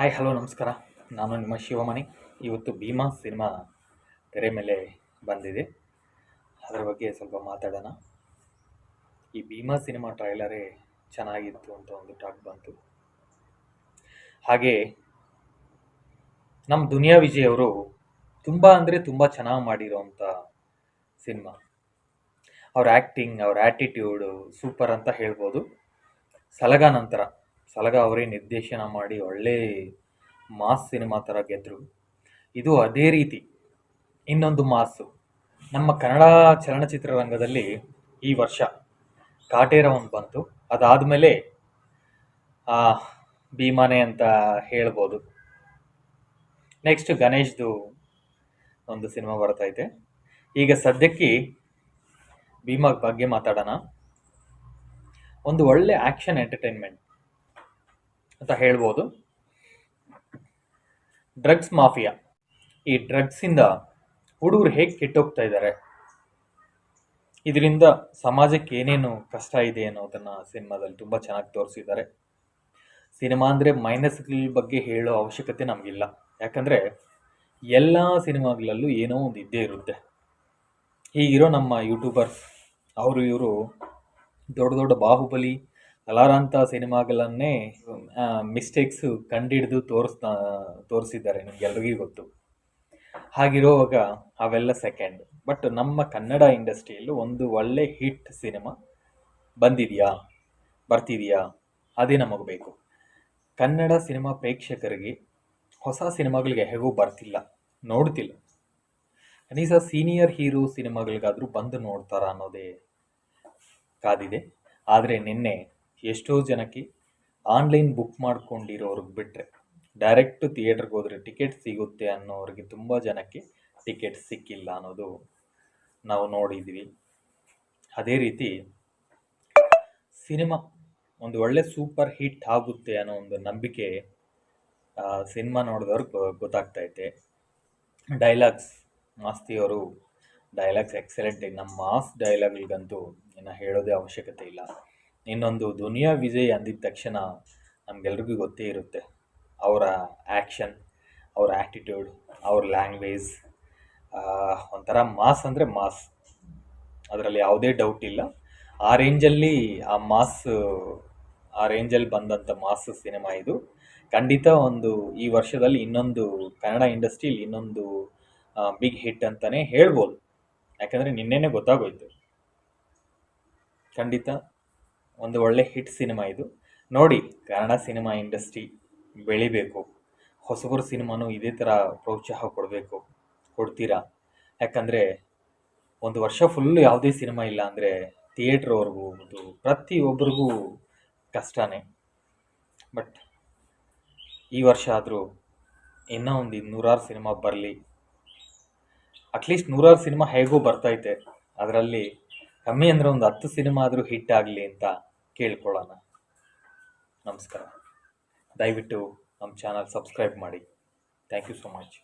Hi hello ನಮಸ್ಕಾರ. ನಾನು ನಿಮ್ಮ ಶಿವಮಣಿ. ಇವತ್ತು ಭೀಮಾ ಸಿನಿಮಾ ತೆರೆ ಮೇಲೆ ಬಂದಿದೆ. ಅದರ ಬಗ್ಗೆ ಸ್ವಲ್ಪ ಮಾತಾಡೋಣ. ಈ ಭೀಮಾ ಸಿನಿಮಾ ಟ್ರೈಲರೇ ಚೆನ್ನಾಗಿತ್ತು ಅಂತ ಒಂದು ಟಾಕ್ ಬಂತು. ಹಾಗೆ ನಮ್ಮ ದುನಿಯಾ ವಿಜಯ್ ಅವರು ತುಂಬ ಅಂದರೆ ತುಂಬ ಚೆನ್ನಾಗಿ ಮಾಡಿರೋವಂಥ ಸಿನಿಮಾ. ಅವ್ರ ಆ್ಯಕ್ಟಿಂಗ್ ಅವ್ರ ಆ್ಯಟಿಟ್ಯೂಡು ಸೂಪರ್ ಅಂತ ಹೇಳ್ಬೋದು. ಸಲಗ ನಂತರ. ಸಲಗ ಅವರೇ ನಿರ್ದೇಶನ ಮಾಡಿ ಒಳ್ಳೆ ಮಾಸ್ ಸಿನಿಮಾ ಥರ ಗೆದ್ದರು ಇದು ಅದೇ ರೀತಿ ಇನ್ನೊಂದು ಮಾಸು. ನಮ್ಮ ಕನ್ನಡ ಚಲನಚಿತ್ರರಂಗದಲ್ಲಿ ಈ ವರ್ಷ ಕಾಟೇರ ಒಂದು ಬಂತು. ಅದಾದಮೇಲೆ ಭೀಮಾನೆ ಅಂತ ಹೇಳ್ಬೋದು. ನೆಕ್ಸ್ಟ್ ಗಣೇಶ್ದು ಒಂದು ಸಿನಿಮಾ ಬರ್ತೈತೆ. ಈಗ ಸದ್ಯಕ್ಕೆ ಭೀಮಾ ಬಗ್ಗೆ ಮಾತಾಡೋಣ. ಒಂದು ಒಳ್ಳೆ ಆ್ಯಕ್ಷನ್ ಎಂಟರ್ಟೈನ್ಮೆಂಟ್ ಅಂತ ಹೇಳ್ಬೋದು. ಡ್ರಗ್ಸ್ ಮಾಫಿಯಾ ಈ ಡ್ರಗ್ಸಿಂದ ಹುಡುಗರು ಹೇಗೆ ಕೆಟ್ಟೋಗ್ತಾ ಇದ್ದಾರೆ ಇದರಿಂದ ಸಮಾಜಕ್ಕೆ ಏನೇನು ಕಷ್ಟ ಇದೆ ಅನ್ನೋದನ್ನು ಸಿನಿಮಾದಲ್ಲಿ ತುಂಬ ಚೆನ್ನಾಗಿ ತೋರಿಸಿದ್ದಾರೆ. ಸಿನಿಮಾ ಅಂದರೆ ಮೈನಸ್ಗಳ ಬಗ್ಗೆ ಹೇಳೋ ಅವಶ್ಯಕತೆ ನಮಗಿಲ್ಲ. ಯಾಕಂದರೆ ಎಲ್ಲ ಸಿನಿಮಾಗಳಲ್ಲೂ ಏನೋ ಒಂದು ಇದ್ದೇ ಇರುತ್ತೆ. ಹೀಗಿರೋ ನಮ್ಮ ಯೂಟ್ಯೂಬರ್ಸ್ ಅವರು ಇವರು ದೊಡ್ಡ ದೊಡ್ಡ ಬಾಹುಬಲಿ ಅಲಾರಾಂತ ಸಿನಿಮಾಗಳನ್ನೇ ಮಿಸ್ಟೇಕ್ಸು ಕಂಡಿಡಿದು ತೋರಿಸ್ತಾ, ತೋರಿಸಿದ್ದಾರೆ ನಿಮ್ಗೆಲ್ರಿಗೂ ಗೊತ್ತು. ಹಾಗಿರುವಾಗ ಅವೆಲ್ಲ ಸೆಕೆಂಡ್ ಬಟ್ ನಮ್ಮ ಕನ್ನಡ ಇಂಡಸ್ಟ್ರಿಯಲ್ಲೂ ಒಂದು ಒಳ್ಳೆ ಹಿಟ್ ಸಿನಿಮಾ ಬಂದಿದೆಯಾ, ಬರ್ತಿದೆಯಾ, ಅದೇ ನಮಗೆ ಬೇಕು. ಕನ್ನಡ ಸಿನಿಮಾ ಪ್ರೇಕ್ಷಕರಿಗೆ ಹೊಸ ಸಿನಿಮಾಗಳಿಗೆ ಹೇಗೂ ಬರ್ತಿಲ್ಲ, ನೋಡ್ತಿಲ್ಲ. ಕನೀಸ ಸೀನಿಯರ್ ಹೀರೋ ಸಿನಿಮಾಗಳಿಗಾದರೂ ಬಂದು ನೋಡ್ತಾರ ಅನ್ನೋದೇ ಕಾದಿದೆ. ಆದರೆ ನಿನ್ನೆ ಎಷ್ಟೋ ಜನಕ್ಕೆ ಆನ್ಲೈನ್ ಬುಕ್ ಮಾಡ್ಕೊಂಡಿರೋರಿಗೆ ಬಿಟ್ಟರೆ ಡೈರೆಕ್ಟ್ ಥಿಯೇಟ್ರಿಗೆ ಹೋದರೆ ಟಿಕೆಟ್ ಸಿಗುತ್ತೆ ಅನ್ನೋರಿಗೆ ತುಂಬ ಜನಕ್ಕೆ ಟಿಕೆಟ್ ಸಿಕ್ಕಿಲ್ಲ ಅನ್ನೋದು ನಾವು ನೋಡಿದ್ವಿ. ಅದೇ ರೀತಿ ಸಿನಿಮಾ ಒಂದು ಒಳ್ಳೆ ಸೂಪರ್ ಹಿಟ್ ಆಗುತ್ತೆ ಅನ್ನೋ ಒಂದು ನಂಬಿಕೆ ಸಿನಿಮಾ ನೋಡಿದವ್ರಿಗೆ ಗೊತ್ತಾಗ್ತೈತೆ ಡೈಲಾಗ್ಸ್ ಮಾಸ್ತಿಯವರು ಡೈಲಾಗ್ಸ್ ಎಕ್ಸಲೆಂಟ್ ನಮ್ಮ ಮಾಸ್ ಡೈಲಾಗ್ಗಳಿಗಂತೂ ಇನ್ನು ಹೇಳೋದೇ ಅವಶ್ಯಕತೆ ಇಲ್ಲ. ಇನ್ನೊಂದು ದುನಿಯಾ ವಿಜಯ್ ಅಂದಿದ ತಕ್ಷಣ ನಮಗೆಲ್ರಿಗೂ ಗೊತ್ತೇ ಇರುತ್ತೆ. ಅವರ ಆ್ಯಕ್ಷನ್, ಅವ್ರ ಆ್ಯಟಿಟ್ಯೂಡ್, ಅವ್ರ ಲ್ಯಾಂಗ್ವೇಜ್ ಒಂಥರ ಮಾಸ್ ಅಂದರೆ ಮಾಸ್. ಅದರಲ್ಲಿ ಯಾವುದೇ ಡೌಟ್ ಇಲ್ಲ. ಆ ರೇಂಜಲ್ಲಿ ಆ ಮಾಸ್, ಆ ರೇಂಜಲ್ಲಿ ಬಂದಂಥ ಮಾಸ್ ಸಿನಿಮಾ ಇದು. ಖಂಡಿತ ಒಂದು ಈ ವರ್ಷದಲ್ಲಿ ಇನ್ನೊಂದು ಕನ್ನಡ ಇಂಡಸ್ಟ್ರೀಲಿ ಇನ್ನೊಂದು ಬಿಗ್ ಹಿಟ್ ಅಂತಲೇ ಹೇಳ್ಬೋದು. ಯಾಕಂದರೆ ನಿನ್ನೆನೇ ಗೊತ್ತಾಗೋಯ್ತು. ಖಂಡಿತ. ಒಂದು ಒಳ್ಳೆ ಹಿಟ್ ಸಿನಿಮಾ ಇದು. ನೋಡಿ, ಕನ್ನಡ ಸಿನಿಮಾ ಇಂಡಸ್ಟ್ರಿ ಬೆಳಿಬೇಕು. ಹೊಸಬರು ಸಿನಿಮಾನು ಇದೇ ಥರ ಪ್ರೋತ್ಸಾಹ ಕೊಡಬೇಕು, ಕೊಡ್ತೀರಾ? ಯಾಕಂದರೆ, ಒಂದು ವರ್ಷ ಫುಲ್ಲು ಯಾವುದೇ ಸಿನಿಮಾ ಇಲ್ಲ ಅಂದರೆ ಥಿಯೇಟ್ರವರೆಗೂ ಒಂದು ಪ್ರತಿಯೊಬ್ಬರಿಗೂ ಕಷ್ಟನೇ. ಬಟ್ ಈ ವರ್ಷ ಆದರೂ ಇನ್ನೂ ಒಂದು ನೂರಾರು ಸಿನಿಮಾ ಬರಲಿ. ಅಟ್ಲೀಸ್ಟ್ ನೂರಾರು ಸಿನಿಮಾ ಹೇಗೂ ಬರ್ತೈತೆ ಅದರಲ್ಲಿ ಕಮ್ಮಿ ಅಂದರೆ ಒಂದು ಹತ್ತು ಸಿನಿಮಾ ಆದರೂ ಹಿಟ್ ಆಗಲಿ ಅಂತ ಕೇಳ್ಕೊಳ್ಳೋಣ. ನಮಸ್ಕಾರ. ದಯವಿಟ್ಟು ನಮ್ಮ ಚಾನಲ್ ಸಬ್ಸ್ಕ್ರೈಬ್ ಮಾಡಿ. Thank you so much